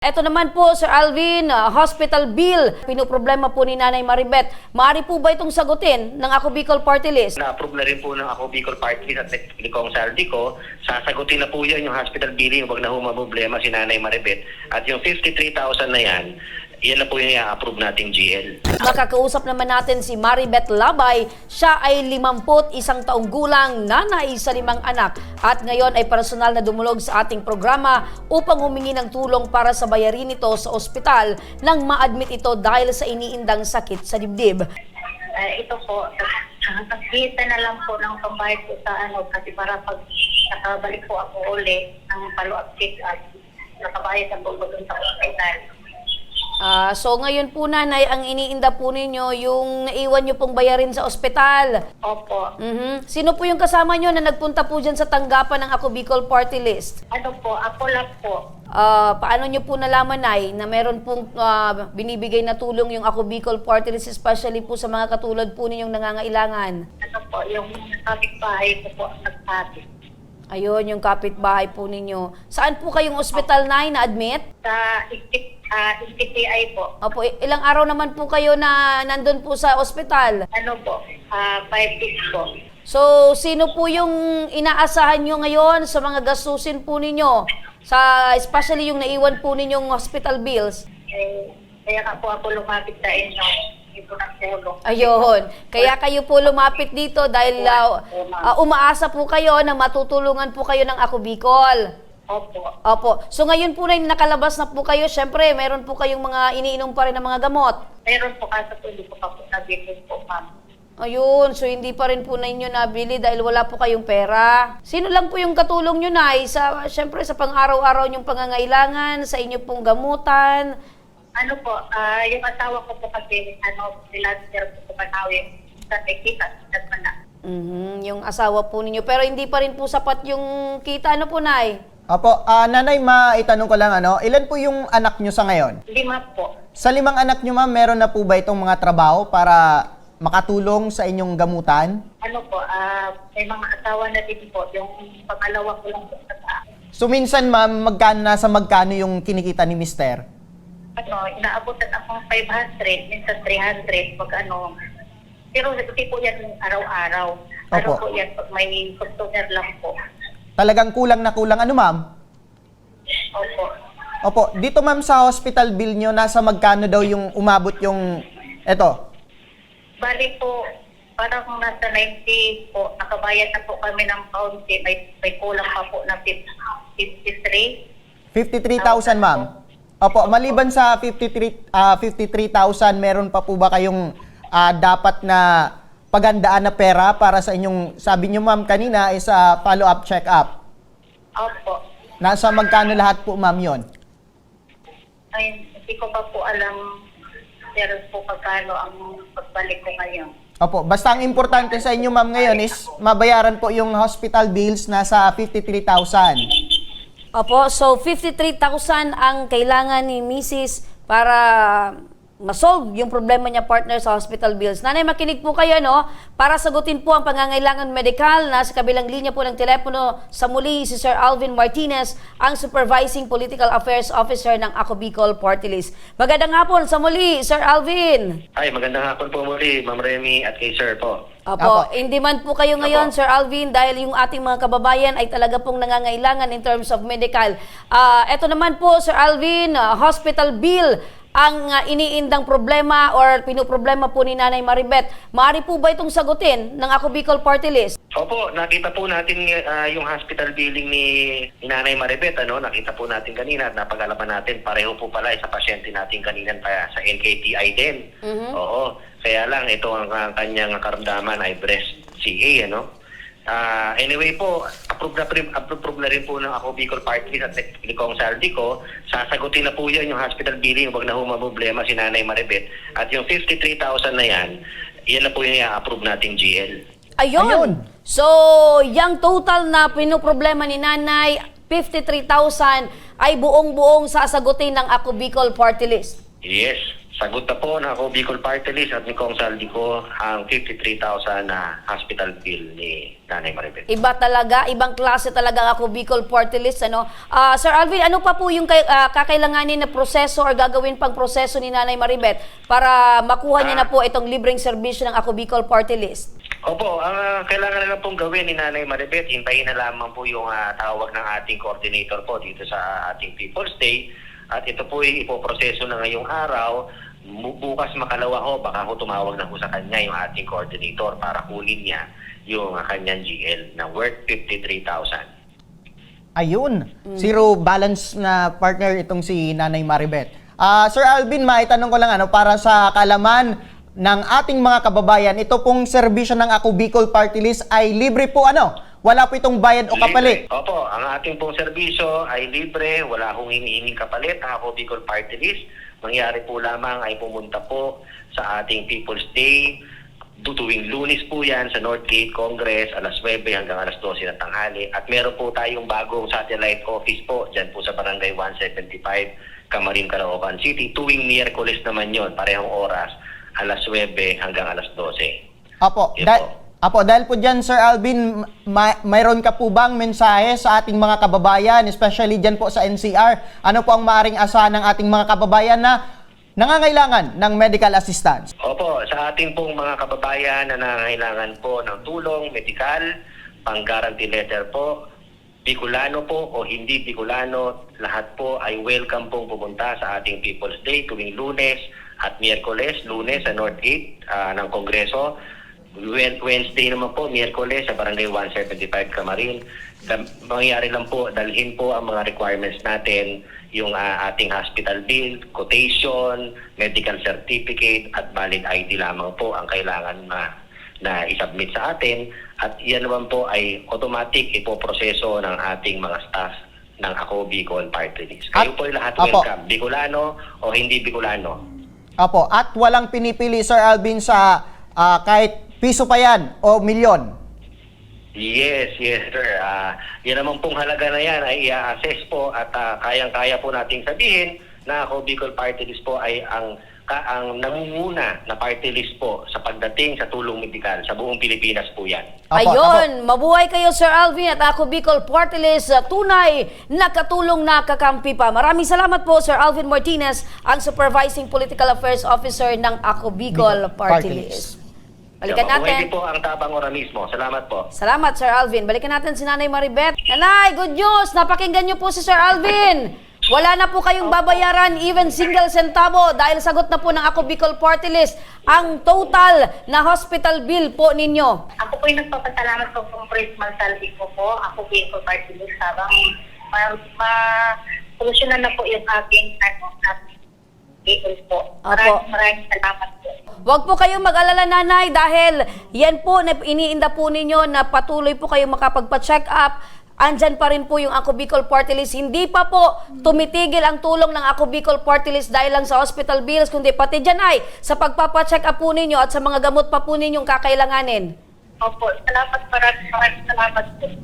Ito naman po, Sir Alvin, uh, hospital bill. Pinoproblema po ni Nanay Maribet. Maaari po ba itong sagutin ng Ako Bicol Party List? Na-approve na rin po ng ako Bicol Party at Likong Saldico. Sasagutin na po yan yung hospital billing. Huwag na humamblema si Nanay Maribet. At yung 53,000 na yan, yan na po yung i-approve nating GL. Makakausap naman natin si Maribet Labay. Siya ay 51 taong gulang, nanay sa limang anak. At ngayon ay personal na dumulog sa ating programa upang humingi ng tulong para sa bayarin nito sa ospital nang ma-admit ito dahil sa iniindang sakit sa dibdib. Ah, ito po, nakikita na lang po ng pambayad ko sa ano, kasi para pag nakabalik po ako uli ng follow-up check-up, nakabayad ko dun sa hospital. Ah, so ngayon po nanay, ang iniinda po ninyo yung naiwan nyo pong bayarin sa ospital. Opo. Mhm. Sino po yung kasama nyo na nagpunta po dyan sa tanggapan ng Ako Bicol Party List? Ano po, ako lang po. Ah, paano nyo po nalaman ay na meron pong ah, binibigay na tulong yung Ako Bicol Party List especially po sa mga katulad po ninyong nangangailangan? Ano po, yung kapitbahay ko po ang nagsabi. Ayun, yung kapitbahay po ninyo. Saan po kayong ospital na na-admit? Sa uh, ICTI po, Opo, ilang araw naman po kayo na nandun po sa ospital? ano po, ah, five days po. So, sino po yung inaasahan nyo ngayon sa mga gastusin po ninyo? Sa, especially yung naiwan po ninyong hospital bills? Eh, kaya nga po ako lumapit sa inyo. Ayun. Kaya kayo po lumapit dito dahil ah, ah, umaasa po kayo na matutulungan po kayo ng Ako Bicol. Opo. Opo. So ngayon po na nakalabas na po kayo, syempre meron po kayong mga iniinom pa rin ng mga gamot. Meron po kaso po, hindi ko pa po nabilis po, ma'am. Ayun, so hindi pa rin po na inyo nabili dahil wala po kayong pera. Sino lang po yung katulong nyo na sa, syempre sa pang-araw-araw nyong pangangailangan, sa inyo pong gamutan. Ano po, ah yung asawa ko po kasi, ano, sila sir po po manawin sa tekita, sa mana. Mhm, yung asawa po ninyo. Pero hindi pa rin po sapat yung kita. Ano po, Nay? Opo, ah, nanay, maitanong ko lang ano, ilan po yung anak nyo sa ngayon? Lima po. Sa limang anak nyo ma'am, meron na po ba itong mga trabaho para makatulong sa inyong gamutan? Ano po, ah may mga asawa na din po. Yung pangalawa ko lang po sa akin. So minsan ma'am, magkano nasa magkano yung kinikita ni mister? Ano, inaabutan akong 500, minsan 300, pag ano. Pero hindi po yan araw-araw. Ano Opo. po yan, pag may customer lang po. Talagang kulang na kulang ano ma'am? Opo. Opo, dito ma'am sa hospital bill nyo, nasa magkano daw yung umabot yung, eto, Bali po, parang nasa 90 po, nakabayad na po kami ng kaunti, may, may kulang pa po na 53. 53,000 ma'am. Opo, maliban sa 53 ah, 53,000, meron pa po ba kayong ah, dapat na pagandaan na pera para sa inyong, sabi nyo ma'am kanina, is a follow-up check-up. Opo. Nasa magkano lahat po ma'am yon? Ay, hindi ko pa po alam pero po pagkano ang pagbalik ko ngayon. Opo, basta ang importante sa inyo ma'am ngayon is mabayaran po yung hospital bills nasa 53,000. Opo, so 53,000 ang kailangan ni Mrs. para masolve yung problema niya partner sa hospital bills. Nanay, makinig po kayo, no? Para sagutin po ang pangangailangan medikal na sa kabilang linya po ng telepono sa muli si Sir Alvin Martinez, ang Supervising Political Affairs Officer ng Ako Bicol Party List. Magandang hapon sa muli, Sir Alvin. Ay, magandang hapon po muli, Ma'am Remy at kay Sir po. Opo, Opo. hindi man po kayo ngayon, Opo. Sir Alvin, dahil yung ating mga kababayan ay talaga pong nangangailangan in terms of medical. Ah, eto naman po, Sir Alvin, ah, hospital bill ang ah, iniindang problema or pinoproblema po ni Nanay Maribet. Maaari po ba itong sagutin ng Ako Bicol Party List? Opo, nakita po natin ah, yung hospital billing ni, ni Nanay Maribet, ano? Nakita po natin kanina at napag-alaman natin, pareho po pala sa pasyente natin kanina pa sa NKTI din. Oo. Kaya lang, ito ang ah, kanyang karamdaman ay breast CA, ano? Ah, anyway po, approve na, rin- approve na rin po ng ako Bicol Party at Likong Saldico. Sasagutin na po yan yung hospital billing. Huwag na humamblema si Nanay Maribet. At yung 53,000 na yan, yan na po yung i-approve nating GL. Ayun. Ayun. So, yung total na pinoproblema ni Nanay, 53,000 ay buong-buong sasagutin ng Ako Bicol Party List. Yes, sagot na po ng ako Bicol Party List at ni Kong Saldi ko ang 53,000 na hospital bill ni Nanay Maribel. Iba talaga, ibang klase talaga ako Bicol Party List. Ano? Ah, Sir Alvin, ano pa po yung kay, ah, kakailanganin na proseso or gagawin pang proseso ni Nanay Maribet para makuha niya na po itong libreng serbisyo ng ako Bicol Party List? Opo, ang ah, kailangan na lang pong gawin ni Nanay Maribet, hintayin na lamang po yung ah, tawag ng ating coordinator po dito sa ating People's Day. At ito po ay ipoproseso na ngayong araw. Bukas makalawa ho, baka ho tumawag na ho sa kanya yung ating coordinator para kunin niya yung kanyang GL na worth 53,000. Ayun, zero balance na partner itong si Nanay Maribet. Ah, Sir Alvin, maitanong ko lang ano para sa kalaman ng ating mga kababayan, ito pong serbisyo ng Ako Bicol Party List ay libre po ano? Wala po itong bayad o kapalit. Libre. Opo, ang ating pong serbisyo ay libre, wala hong hinihinging kapalit. Ang ako Bicol Party List, mangyari po lamang ay pumunta po sa ating People's Day. Tuwing lunes po yan sa Northgate Congress, alas 9 hanggang alas 12 ng tanghali. At meron po tayong bagong satellite office po, dyan po sa Barangay 175, Camarin, Caloocan City. Tuwing Miyerkules naman yon parehong oras, alas 9 hanggang alas 12. Apo, Yes da- po. Apo, dahil po dyan, Sir Alvin, ma- mayroon ka po bang mensahe sa ating mga kababayan, especially dyan po sa NCR? Ano po ang maaring asahan ng ating mga kababayan na nangangailangan ng medical assistance? Opo, sa ating pong mga kababayan na nangangailangan po ng tulong medikal, pang-guarantee letter po, Bicolano po o hindi Bicolano, lahat po ay welcome pong pumunta sa ating People's Day tuwing lunes at miyerkules, lunes sa North 8 ah, ng Kongreso, Wednesday naman po, miyerkules sa Barangay 175 Camarin. Da- mangyari lang po, dalhin po ang mga requirements natin, yung ah, ating hospital bill, quotation, medical certificate, at valid ID lamang po ang kailangan na na isubmit sa atin at yan naman po ay automatic ipoproseso ng ating mga staff ng Ako Bicol Party List. Kayo At- po lahat Apo. welcome, Bicolano o hindi Bicolano. Apo, at walang pinipili, Sir Alvin, sa ah, kahit piso pa yan o milyon. Yes, yes sir. Ah, yan naman pong halaga na yan ay i-assess po at ah, kayang-kaya po nating sabihin na ako Bicol Party List po ay ang ka, ang nangunguna na party list po sa pagdating sa tulong medikal sa buong Pilipinas po yan. Apo, Ayun, mabuhay kayo Sir Alvin at ako Bicol Party List, uh, tunay nakatulong nakakampi pa. Maraming salamat po Sir Alvin Martinez, ang Supervising Political Affairs Officer ng Ako Bicol Bicol Party Party List. List. Balikan Mabuhay natin. din po ang tabang organismo. Salamat po. Salamat Sir Alvin. Balikan natin si Nanay Maribet. Nanay, good news! Napakinggan niyo po si Sir Alvin. Wala na po kayong babayaran even single centavo dahil sagot na po ng Ako Bicol Party List ang total na hospital bill po ninyo. Ako po yung nagpapasalamat po kung Prismal Salvi ko po. Ako po yung party list habang ma- ma-solusyonan na po yung aking ano, case po. Maraming maraming salamat po. Huwag po kayong mag-alala nanay dahil yan po na iniinda po ninyo na patuloy po kayong makapagpa-check up. Andyan pa rin po yung Ako Bicol Party List. Hindi pa po tumitigil ang tulong ng Ako Bicol Party List dahil lang sa hospital bills, kundi pati dyan ay sa pagpapa-check up po ninyo at sa mga gamot pa po ninyong kakailanganin. Opo, salamat maraming maraming salamat po.